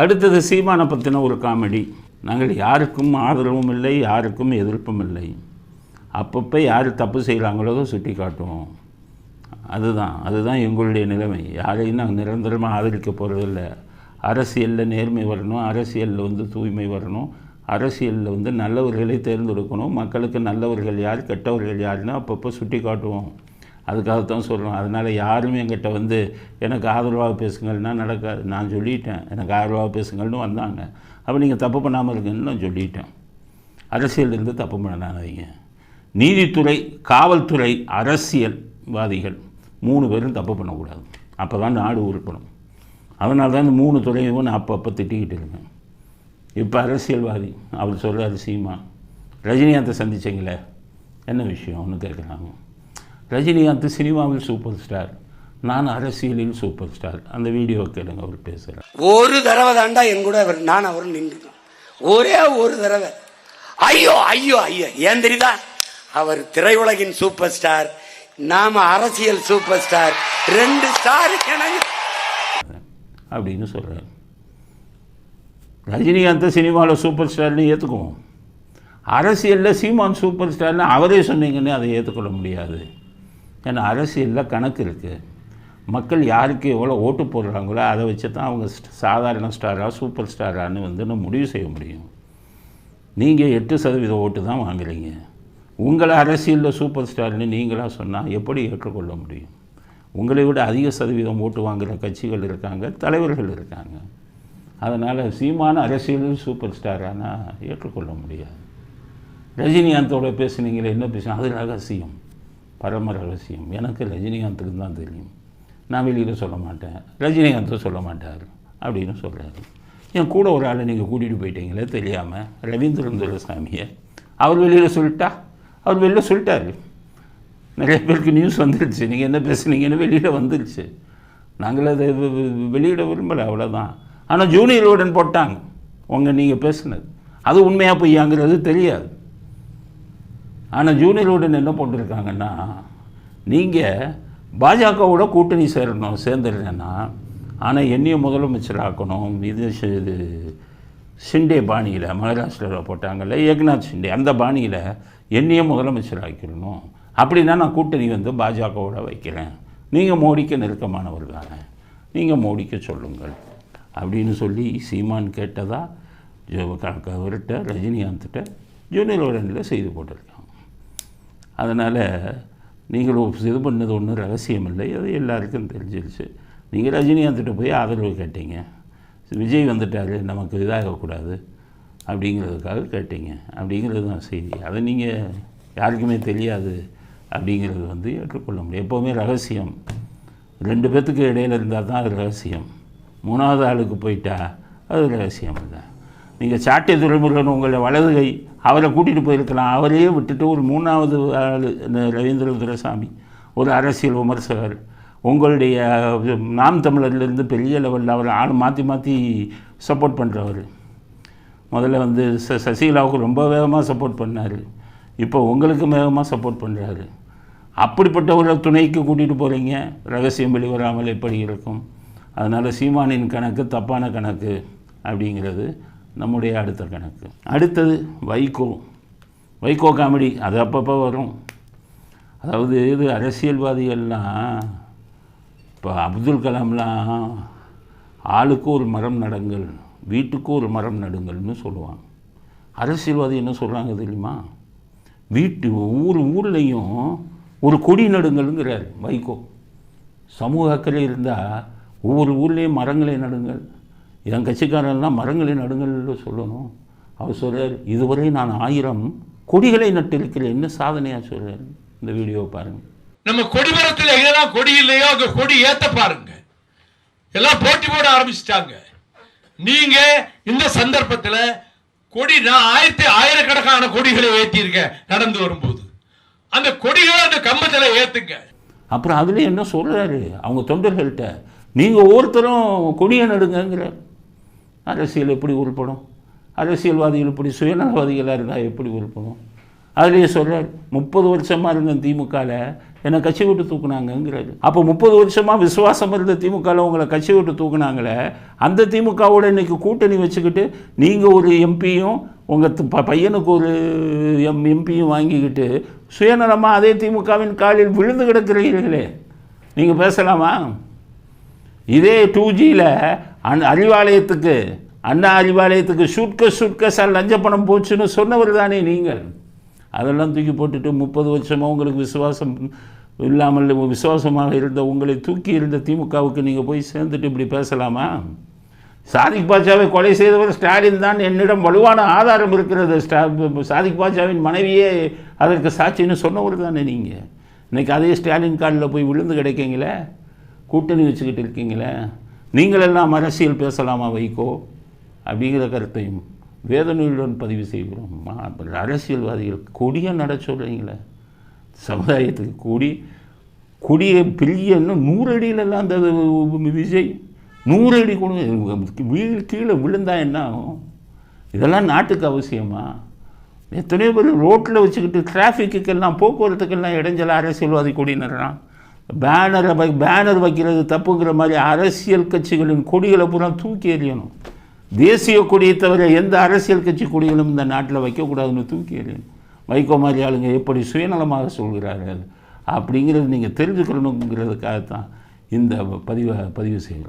அடுத்தது சீமானை பற்றின ஒரு காமெடி. நாங்கள் யாருக்கும் ஆதரவும் இல்லை யாருக்கும் எதிர்ப்பும் இல்லை. அப்பப்போ யார் தப்பு செய்கிறாங்களோ சுட்டி காட்டுவோம். அதுதான் அதுதான் எங்களுடைய நிலைமை. யாரையும் நாங்கள் நிரந்தரமாக ஆதரிக்க போகிறதில்ல அரசியலில் நேர்மை வரணும் அரசியலில் வந்து தூய்மை வரணும் அரசியலில் வந்து நல்லவர்களை தேர்ந்தெடுக்கணும் மக்களுக்கு நல்லவர்கள் யார் கெட்டவர்கள் யாருன்னு அப்பப்போ சுட்டி காட்டுவோம். அதுக்காகத்தான் சொல்கிறோம் அதனால் யாரும் என்கிட்ட வந்து எனக்கு ஆதரவாக பேசுங்கள்னா நடக்காது. நான் சொல்லிட்டேன். எனக்கு ஆதரவாக பேசுங்கள்னு வந்தாங்க. அப்போ நீங்கள் தப்பு பண்ணாமல் இருக்குன்னு நான் சொல்லிட்டேன். அரசியலிருந்து தப்பு பண்ணாதீங்க. நீதித்துறை காவல்துறை அரசியல்வாதிகள் மூணு பேரும் தப்பு பண்ணக்கூடாது. அப்போ தான் நாடு உருப்படும். அதனால தான் இந்த மூணு துறையும் நான் அப்பப்போ திட்டிக்கிட்டு இருக்கேன். இப்போ அரசியல்வாதி அவர் சொல்கிறார் சீமா ரஜினிகாந்தை சந்திச்சிங்களே? என்ன விஷயம்? ஒன்று கேட்குறாங்க ரஜினிகாந்த் சினிமாவில் சூப்பர் ஸ்டார் நான் அரசியலில் சூப்பர் ஸ்டார். அந்த வீடியோ கேளுங்க அவர் பேசுகிறார் ஒரு தடவை தாண்டா என் கூட அவர் நான் அவர் நின்று ஒரே ஒரு தடவை. ஐயோ ஐயோ ஐயோ. ஏன் தெரியுதா? அவர் திரையுலகின் சூப்பர் ஸ்டார் நாம அரசியல் சூப்பர் ஸ்டார் ரெண்டு ஸ்டார் அப்படின்னு சொல்கிறார் ரஜினிகாந்தை சினிமாவில் சூப்பர் ஸ்டார்னு ஏற்றுக்குவோம் அரசியலில் சீமான் சூப்பர் ஸ்டார்னு அவரே சொன்னீங்கன்னு அதை ஏற்றுக்கொள்ள முடியாது. ஏன்னா அரசியலில் கணக்கு இருக்குது மக்கள் யாருக்கு எவ்வளோ ஓட்டு போடுறாங்களோ அதை வச்சு தான் அவங்க சாதாரண ஸ்டாரா சூப்பர் ஸ்டாரான்னு வந்து நம்ம முடிவு செய்ய முடியும். நீங்கள் எட்டு சதவீத ஓட்டு தான் வாங்குறீங்க. உங்களை அரசியலில் சூப்பர் ஸ்டார்னு நீங்களாக சொன்னால் எப்படி ஏற்றுக்கொள்ள முடியும்? உங்களை விட அதிக சதவீதம் ஓட்டு வாங்குகிற கட்சிகள் இருக்காங்க தலைவர்கள் இருக்காங்க. அதனால் சீமான அரசியலில் சூப்பர் ஸ்டாரானால் ஏற்றுக்கொள்ள முடியாது. ரஜினிகாந்தோட பேசுனீங்களே என்ன பேசுனா அது ரகசியம். பரம ரகசியம். எனக்கு ரஜினிகாந்துக்கு தான் தெரியும். நான் வெளியில் சொல்ல மாட்டேன். ரஜினிகாந்தும் சொல்ல மாட்டார் அப்படின்னு சொல்கிறாரு என் கூட ஒரு ஆளை நீங்கள் கூட்டிகிட்டு போயிட்டீங்களே தெரியாமல் ரவீந்திரன் துரசாமியை. அவர் வெளியில் சொல்லிட்டா? அவர் வெளியில் சொல்லிட்டார். நிறைய பேருக்கு நியூஸ் வந்துருச்சு. நீங்கள் என்ன பேசுனீங்கன்னு வெளியில் வந்துருச்சு. நாங்கள் அதை வெளியிட விரும்பலை அவ்வளோதான் ஆனால் ஜூனியர் உடன் போட்டாங்க. உங்கள் நீங்கள் பேசுனது. அது உண்மையாக பொய்யாங்கிறது தெரியாது. ஆனால் ஜூனியர் உடன் என்ன போட்டிருக்காங்கன்னா நீங்கள் பாஜகவோட கூட்டணி சேரணும் சேர்ந்துருந்தேன்னா ஆனால் என்னைய முதலமைச்சர் ஆக்கணும் இது இது ஷிண்டே பாணியில் மகாராஷ்டிராவில் போட்டாங்கல்ல ஏக்நாத் ஷிண்டே அந்த பாணியில் என்னைய முதலமைச்சர் ஆக்கிடணும். அப்படின்னா நான் கூட்டணி வந்து பாஜகவோட வைக்கிறேன். நீங்கள் மோடிக்கு நெருக்கமானவர் தானே. நீங்கள் மோடிக்க சொல்லுங்கள். அப்படின்னு சொல்லி சீமான் கேட்டதா ஜோ- க- ரஜினிகாந்த்கிட்ட ஜூனியர் உடனில் செய்து போட்டிருக்காங்க அதனால் நீங்கள் இது பண்ணது ஒன்றும் ரகசியம் இல்லை அது எல்லாருக்கும் தெரிஞ்சிருச்சு. நீங்கள் ரஜினிகாந்த்கிட்ட போய் ஆதரவு கேட்டீங்க. விஜய் வந்துட்டார் நமக்கு இதாகக்கூடாது அப்படிங்கிறதுக்காக கேட்டீங்க. அப்படிங்கிறது தான் செய்தி. அதை நீங்கள் யாருக்குமே தெரியாது அப்படிங்கிறது வந்து ஏற்றுக்கொள்ள முடியும். எப்போவுமே ரகசியம். ரெண்டு பேர்த்துக்கு இடையில இருந்தால் தான் அது ரகசியம். மூணாவது ஆளுக்கு போயிட்டா அது ரகசியம் இல்லை நீங்கள் சாட்டிய துறைமுருகன் உங்களை வலதுகை அவரை கூட்டிகிட்டு போயிருக்கலாம். அவரையே விட்டுட்டு ஒரு மூணாவது ஆள் இந்த ரவீந்திர துரசாமி ஒரு அரசியல் விமர்சகர். உங்களுடைய நாம் தமிழர்லேருந்து பெரிய லெவலில் அவர் ஆள் மாற்றி மாற்றி சப்போர்ட் பண்ணுறவர் முதல்ல வந்து ச சசிகலாவுக்கு ரொம்ப வேகமாக சப்போர்ட் பண்ணார். இப்போ உங்களுக்கு வேகமாக சப்போர்ட் பண்ணுறாரு அப்படிப்பட்ட ஒரு துணைக்கு கூட்டிகிட்டு போகிறீங்க ரகசியம் வெளிவராமல் எப்படி இருக்கும்? அதனால் சீமானின் கணக்கு தப்பான கணக்கு அப்படிங்கிறது. நம்முடைய அடுத்த கணக்கு. அடுத்தது வைகோ. வைகோ காமெடி அது அப்பப்போ வரும். அதாவது இது அரசியல்வாதிகள்லாம் இப்போ அப்துல் கலாம்லாம் ஆளுக்கு ஒரு மரம் நடுங்கள் வீட்டுக்கு ஒரு மரம் நடுங்கள்னு சொல்லுவாங்க. அரசியல்வாதி என்ன சொல்கிறாங்க தெரியுமா? வீட்டு ஊர் ஊர்லேயும் ஒரு கொடி நடுங்கள்ங்கிறார் வைகோ. சமூக அக்கறை இருந்தால் ஒவ்வொரு ஊர்லேயும் மரங்களை நடுங்கள். என் கட்சிக்காரெல்லாம் மரங்களை நடுங்கள்னு சொல்லணும். அவர் சொல்கிறார் இதுவரை நான் ஆயிரம் கொடிகளை நட்டிருக்கிறேன். என்ன சாதனையாக சொல்கிறார் இந்த வீடியோவை பாருங்கள் நம்ம கொடிமரத்தில் எங்கெல்லாம் கொடி இல்லையோ அங்க கொடி ஏத்த பாருங்க. எல்லாம் போட்டி போட ஆரம்பிச்சிட்டாங்க. நீங்க இந்த சந்தர்ப்பத்துல கொடி நான் ஆயிரத்தி ஆயிரக்கணக்கான கொடிகளை ஏற்றியிருக்கேன் நடந்து வரும்போது. அந்த கொடிகளை அந்த கம்பத்துல ஏத்துங்க. அப்புறம் அதில் என்ன சொல்கிறாரு அவங்க தொண்டர்கள்ட்ட நீங்கள் ஒவ்வொருத்தரும் கொடியை நடுங்கங்கிறார். அரசியல் எப்படி உருப்படும்? அரசியல்வாதிகள் இப்படி சுயநலவாதிகளாக இருந்தால் எப்படி உருப்படும்? அதுலேயே சொல்கிறார் முப்பது வருஷமாக இருந்த திமுகவில் என்னை கட்சி விட்டு தூக்குனாங்கங்கிறாரு. அப்போ முப்பது வருஷமாக விசுவாசம் இருந்த திமுகவில் உங்களை கட்சி விட்டு தூக்குனாங்களே அந்த திமுகவோட இன்னைக்கு கூட்டணி வச்சுக்கிட்டு நீங்கள் ஒரு எம்பியும் உங்கள் ப பையனுக்கு ஒரு எம் எம்பியும் வாங்கிக்கிட்டு சுயநலமாக அதே திமுகவின் காலில் விழுந்து கிடக்கிறீர்களே. நீங்கள் பேசலாமா? இதே டூ ஜியில் அந் அறிவாலயத்துக்கு அண்ணா அறிவாலயத்துக்கு சுட்க சுட்கஸால் லஞ்ச பணம் போச்சுன்னு சொன்னவர் தானே நீங்கள். அதெல்லாம் தூக்கி போட்டுட்டு முப்பது வருஷமாக உங்களுக்கு விசுவாசம் இல்லாமல் விசுவாசமாக இருந்த உங்களை தூக்கி இருந்த திமுகவுக்கு நீங்கள் போய் சேர்ந்துட்டு இப்படி பேசலாமா? சாதிக் பாட்சாவை கொலை செய்தவர் ஸ்டாலின் தான். என்னிடம் வலுவான ஆதாரம் இருக்கிறது. ஸ்டா சாதிக் பாட்சாவின் மனைவியே அதற்கு சாட்சின்னு சொன்னவர் தானே நீங்கள் இன்றைக்கி அதே ஸ்டாலின் காலில் போய் விழுந்து கிடைக்கீங்களே? கூட்டணி வச்சுக்கிட்டு இருக்கீங்களே நீங்களெல்லாம் அரசியல் பேசலாமா வைகோ? அப்படிங்கிற கருத்தையும் வேதனையுடன் பதிவு செய்கிறோம். அரசியல்வாதிகள் கொடியாக நட சொல்கிறீங்களே சமுதாயத்துக்கு கொடி கொடியை பெரிய இன்னும் நூறு அந்த விஜய் நூறு அடி வீடு கீழே விழுந்தா என்ன ஆகும்? இதெல்லாம் நாட்டுக்கு அவசியமா? எத்தனையோ பேர் ரோட்டில் வச்சுக்கிட்டு டிராஃபிக்குக்கெல்லாம் போக்குவரத்துக்கெல்லாம் இடைஞ்சல அரசியல்வாதி கொடினறான் பேனரை வை பேனர் வைக்கிறது தப்புங்கிற மாதிரி அரசியல் கட்சிகளின் கொடிகளை பூரா தூக்கி எறியணும். தேசிய கொடியை தவிர எந்த அரசியல் கட்சி கொடிகளும் இந்த நாட்டில் வைக்கக்கூடாதுன்னு தூக்கி எறியணும். வைகோ மாதிரி ஆளுங்க எப்படி சுயநலமாக சொல்கிறார்கள் அப்படிங்கிறது நீங்கள் தெரிஞ்சுக்கணுங்கிறதுக்காகத்தான் இந்த பதிவை பதிவு செய்கிறோம்.